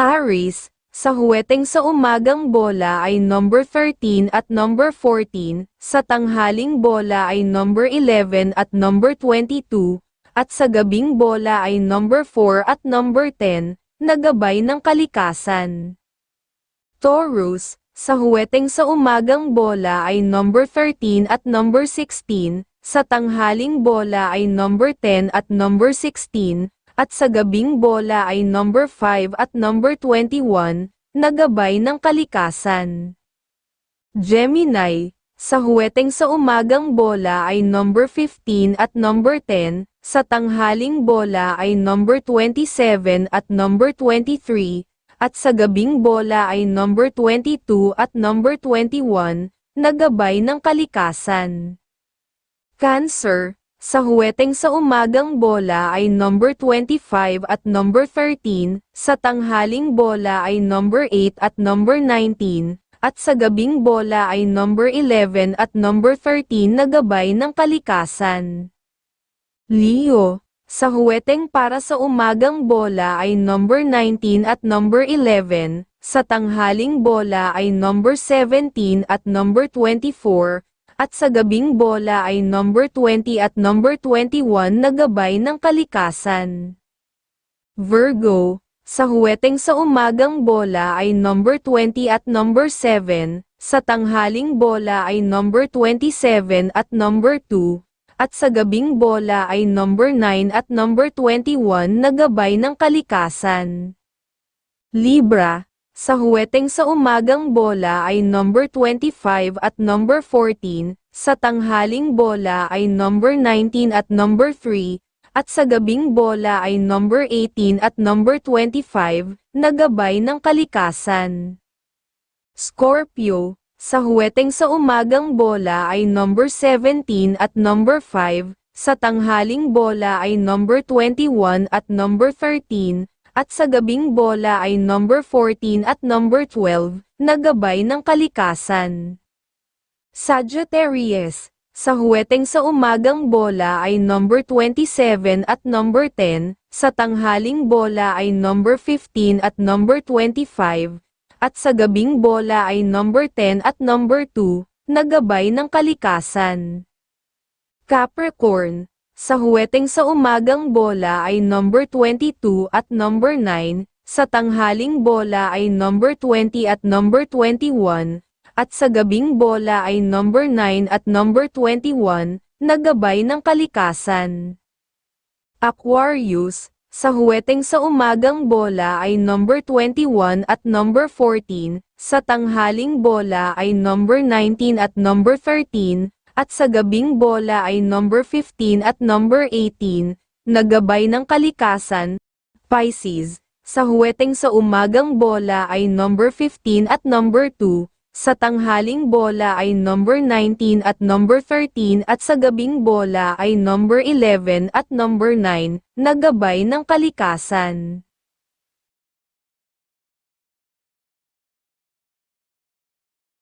Aris, sa huweteng sa umagang bola ay number 13 at number 14, sa tanghaling bola ay number 11 at number 22, at sa gabing bola ay number 4 at number 10, na gabay ng kalikasan. Taurus, sa huweteng sa umagang bola ay number 13 at number 16, sa tanghaling bola ay number 10 at number 16, at sa gabing bola ay number 5 at number 21, na gabay ng kalikasan. Gemini, sa huweteng sa umagang bola ay number 15 at number 10, sa tanghaling bola ay number 27 at number 23, at sa gabing bola ay number 22 at number 21, na gabay ng kalikasan. Cancer, sa huweteng sa umagang bola ay number 25 at number 13, sa tanghaling bola ay number 8 at number 19, at sa gabing bola ay number 11 at number 13 na gabay ng kalikasan. Leo, sa huweteng para sa umagang bola ay number 19 at number 11, sa tanghaling bola ay number 17 at number 24, at sa gabing bola ay number 20 at number 21 na gabay ng kalikasan. Virgo, sa huweteng sa umagang bola ay number 20 at number 7, sa tanghaling bola ay number 27 at number 2, at sa gabing bola ay number 9 at number 21 na gabay ng kalikasan. Libra, sa huweteng sa umagang bola ay number 25 at number 14, sa tanghaling bola ay number 19 at number 3, at sa gabing bola ay number 18 at number 25, na gabay ng kalikasan. Scorpio, sa huweteng sa umagang bola ay number 17 at number 5, sa tanghaling bola ay number 21 at number 13, at sa gabing bola ay number 14 at number 12, na gabay ng kalikasan. Sagittarius, sa huweteng sa umagang bola ay number 27 at number 10, sa tanghaling bola ay number 15 at number 25, at sa gabing bola ay number 10 at number 2, na gabay ng kalikasan. Capricorn, sa huweteng sa umagang bola ay number 22 at number 9, sa tanghaling bola ay number 20 at number 21, at sa gabing bola ay number 9 at number 21, na gabay ng kalikasan. Aquarius, sa huweteng sa umagang bola ay number 21 at number 14, sa tanghaling bola ay number 19 at number 13, at sa gabing bola ay number 15 at number 18, nagabay ng kalikasan. Pisces, sa huweteng sa umagang bola ay number 15 at number 2, sa tanghaling bola ay number 19 at number 13 at sa gabing bola ay number 11 at number 9, nagabay ng kalikasan.